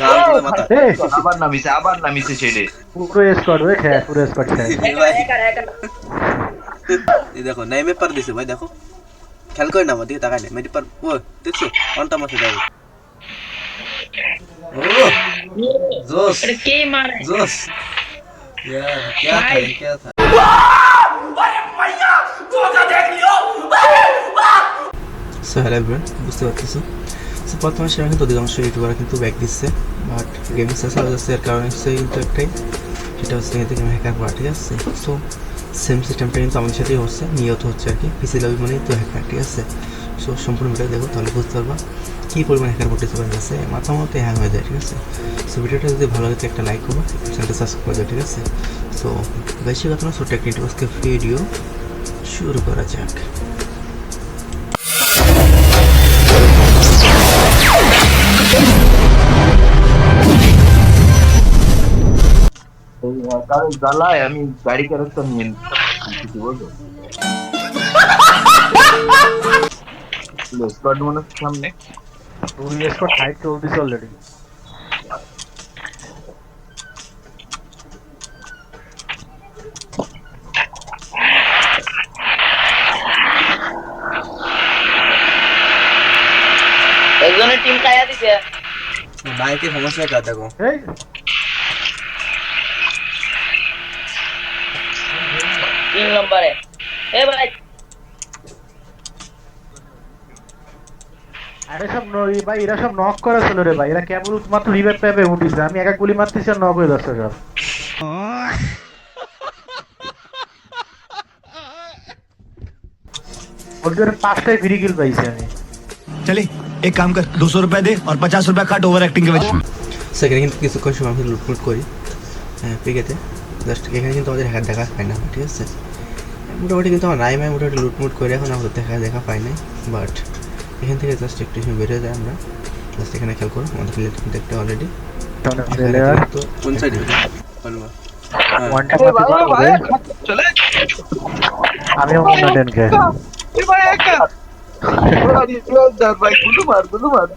গান মাথা এই, আবার নামিছে আবার নামিছে ছেড়ে পুরো স্কোয়াড ওই খেয়ে পুরো স্কোয়াড খেয়ে ভাই এই দেখো নেমে পার দিছে ভাই দেখো খেয়াল করে না আমার দিকে তাকায় না মেরি পার ও দেখছো কোনটা মাসে যাবে ও जोश अरे के मारे जोश यार क्या था ये क्या था সো হ্যালো এভরিওয়ান বুঝতে পারতেছো সো বর্তমানে সেটা কিন্তু অধিকাংশ ইউটিউবার কিন্তু ব্যাক দিচ্ছে বাট গেমিং হয়ে যাচ্ছে এর কারণ হচ্ছে কিন্তু একটাই সেটা হচ্ছে এতে গেমে হ্যাকার করা ঠিক আছে? সো সেম সিস্টেমটা কিন্তু আমাদের সাথেই হচ্ছে, নিয়ত হচ্ছে আর কি পিসি লবি মানেই তো হ্যাকার ঠিক আছে? সো সম্পূর্ণ ভিডিও দেখো, তাহলে বুঝতে পারবা কী পরিমাণ হ্যাকার করতে পারে গেছে মাথা মতো হ্যাং হয়ে যায়, ঠিক আছে? সো ভিডিওটা যদি ভালো লাগে একটা লাইক করব চ্যানেলটা সাবস্ক্রাইব করে দেবে ঠিক আছে? সো বেশি কথা না সো টেকনিক ভিডিও শুরু করা যাক। কারণ জ্বালায় আমি গাড়ি ক্যারেক্টার নিয়ে নিচ্ছি, বলব? স্কোয়াড মনে সামনে। পুরো স্কোয়াড ফাইট চলতেছে অলরেডি একজনের টিম কায়া দিছে। বাইকে সমস্যা কা দেখো? তিন নম্বরে। এ ভাই। আরে সব নরি ভাই এরা সব নক করা ছিল রে ভাই। এরা কেবল মাত্র আমি একা গুলি মারতেছি আর নক হয়ে যাচ্ছে সব। ওদের পাঁচটাই ফ্রি কিল পাইছি আমি। চলি এক কাম কর দুশো রুপিয়া দে আর পঞ্চাশ রুপিয়া কাট ওভার অ্যাক্টিং কে বেচ কিন্তু কিছু আমি লুটফুট করি হ্যাঁ পিকেতে জাস্ট এখানে কিন্তু আমাদের হ্যাকার দেখা পাই না ঠিক আছে? মোটামুটি কিন্তু আমার নাই মাই মোটামুটি লুটমুট করে এখন আমাদের দেখা দেখা পাই নাই বাট এখান থেকে জাস্ট একটু সময় বেরিয়ে যায় আমরা। জাস্ট এখানে খেয়াল করো আমাদের প্লেট কিন্তু একটা অলরেডি তো কোন সাইডে ওয়ান টাইম চলে আমি অন্য টেনকে এ একা। আরে যার ভাই গুলো মারগুলো মারগুলো মার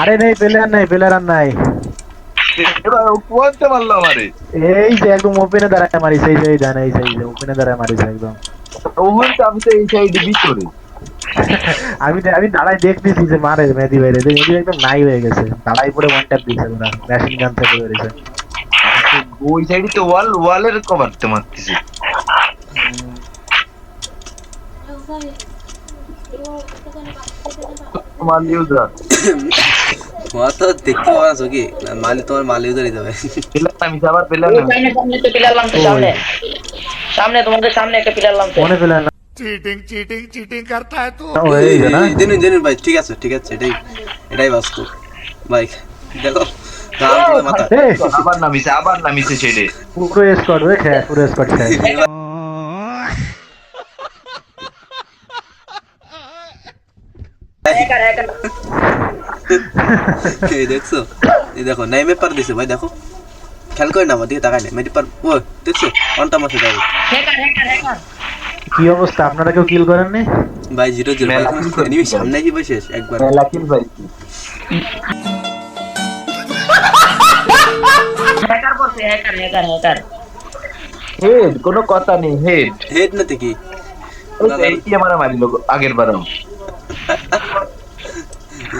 আরে নেই প্লেয়ার নাই প্লেয়ার আর নাই। এবার ও কোয়ান্তে মারলো আমারে? এই যে একদম ওপেনে দাঁড়ায় মারিছে এই যে এই জানে এই যে ওপেনে দাঁড়ায় মারিছে একদম। ওহন তো আমি তো এই সাইডে ভিতরে আমি আমি দাঁড়াই দেখতেছি যে মারে মেহেদি বাইরে মেহেদি একদম নাই হয়ে গেছে। দাঁড়াই পরে ওয়ান ট্যাপ দিয়েছে ওরা মেশিন গান থেকে বেরিয়েছে ওই সাইডে তো ওয়াল ওয়ালের কভার তো মারতেছে। মালি উদরা তোমার তো দেখতে পাওয়া আছো মালি তোমার মালি উদারই দেবে আমি যাবার পেলাম না। সামনে তো পিলার লামছে সামনে। সামনে তোমাদের সামনে একটা পিলার লামছে মনে পেলাম না। চিটিং চিটিং চিটিং করতা হ্যায় তু। ওই না? ভাই ঠিক আছে ঠিক আছে এটাই এটাই বাস্তব। ভাই দেখো আবার নামিছে আবার নামিছে সেটে পুরো স্কোয়াড রে খেয়ে পুরো স্কোয়াড খেয়ে। হ্যাকার হ্যাকার এই দেখছ? এই দেখো নেমে পার দিছে ভাই দেখো। খেয়াল করে না আমার দিকে তাকায় না পার ও দেখছ? কোনটা মাসে যাবে হ্যাকার হ্যাকার হ্যাকার কি অবস্থা? আপনারা কেউ কিল করেননি ভাই জিরো জিরো। এনিমি সামনে কি বসে একবার। মেলা কিল ভাই। হ্যাকার করছে হ্যাকার হ্যাকার হ্যাকার হেড কোনো কথা নেই হেড হেড নাতে কি? এইটি আমার মারিল আগের বারও?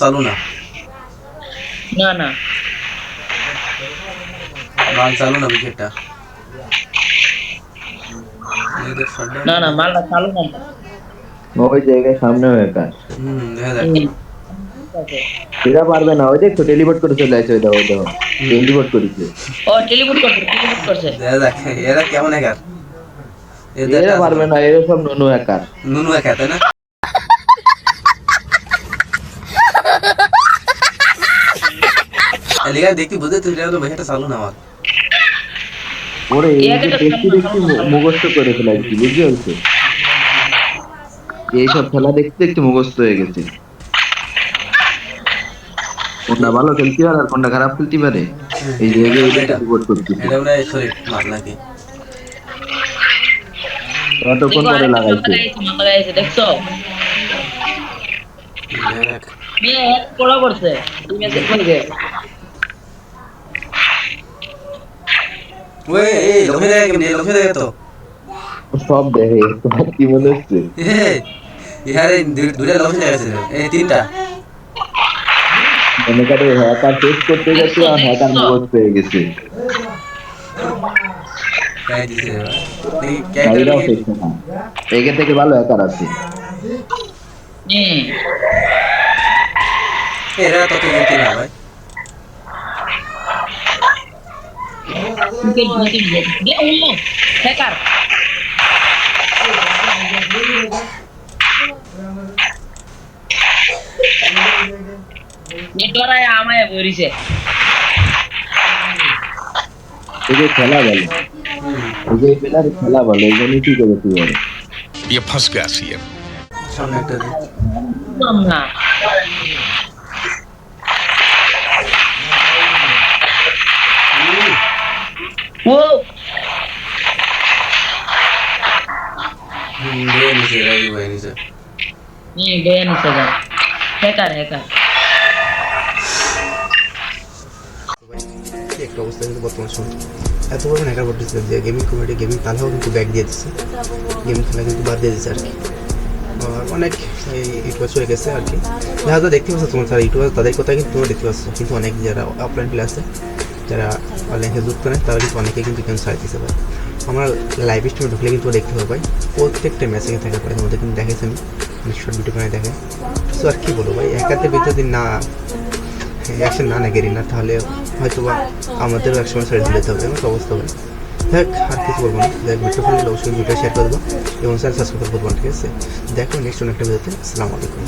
চালু না। না না। মাল চালু না উইকেটটা? না না মাল চালু না। ওই জায়গায় সামনে একা হুম দেখা পারবে না। ওই দেখো টেলিপোর্ট করে চলে আসে ওই দাও দাও টেলিপোর্ট করেছে। ও টেলিপোর্ট করছে টেলিপোর্ট করছে। দেখা এরা কেমন একা এরা পারবে না এরা সব নুনু একা নুনু একা তাই না? লিগা দেখতে বুঝতে তুই এটা ভাষাটা চালু না আমার ওরে এই যে তো দেখতে দেখতে মুখস্থ করে ফেলাইছি বুঝতে পারছ এইসব খেলা দেখতে দেখতে মুখস্থ হয়ে গেছে কোনটা ভালো খেলতে পারে আর কোনটা খারাপ খেলতে পারে এই যে এটা রিপোর্ট করছি এটা মনে হয় শরীর মার নাকি কতক্ষণ পরে লাগাইছে লাগাইছে দেখছ মেয়ে এক পড়া পড়ছে তুমি মেসেজ করে ওই এই লোকে দেখে কেমনি লোকে দেখে তো। সব দেখে তোমার কি মনে হচ্ছে? ইহারে দুটা লোকে দেখেছে এই তিনটা। মনে করে হ্যাকার টেস্ট করতে গেছে আর হ্যাকার হয়ে গেছে। থেকে ভালো হ্যাকার আছে। হুম। এরা তত গতি না ভাই। Bukid, bukid yan. Giong mo! Sekar! Network आया आमा है पूरी से तुझे खेला बोले तुझे खेला खेला बोले ये नहीं ठीक है तू ये फंस गया सीएम सामने कर ना কি একটা অবস্থা এত বড় হ্যাকার করতেছে যে গেমিং কমিটি গেমিং তাহলেও কিন্তু ব্যাক দিয়ে দিচ্ছে গেম খেলা কিন্তু বাদ দিয়ে দিচ্ছে আর কি অনেক ইউটিউবার চলে গেছে আর কি যারা দেখতে পাচ্ছ তোমার তারা তাদের কথা কিন্তু তোমরা দেখতে পাচ্ছ কিন্তু অনেক যারা অফলাইন প্লে আছে যারা অনলাইনে যুক্ত নেই তারা কিন্তু অনেকে কিন্তু গেম ছাড়া দিতে পারে আমরা লাইভ স্ট্রিমে ঢুকলে কিন্তু দেখতে পাবো ভাই, প্রত্যেকটা ম্যাচে থাকে পারে তোমাদের কিন্তু দেখেছি আমি। শর্ট ভিডিও করে দেখে তো আর কি বলব ভাই একাতে যদি না অ্যাকশন না না নেগেরি না তাহলে হয়তো বা আমাদেরও একসময় ছেড়ে দিতে হবে একটা অবস্থা হবে দেখ, আর কিছু বলব না। দেখ ভিডিও ভালো অবশ্যই ভিডিও শেয়ার করে দেবো এবং স্যার সাবস্ক্রাইব করব ঠিক আছে? দেখো নেক্সট অনেকটা ভিডিওতে আসসালামু আলাইকুম।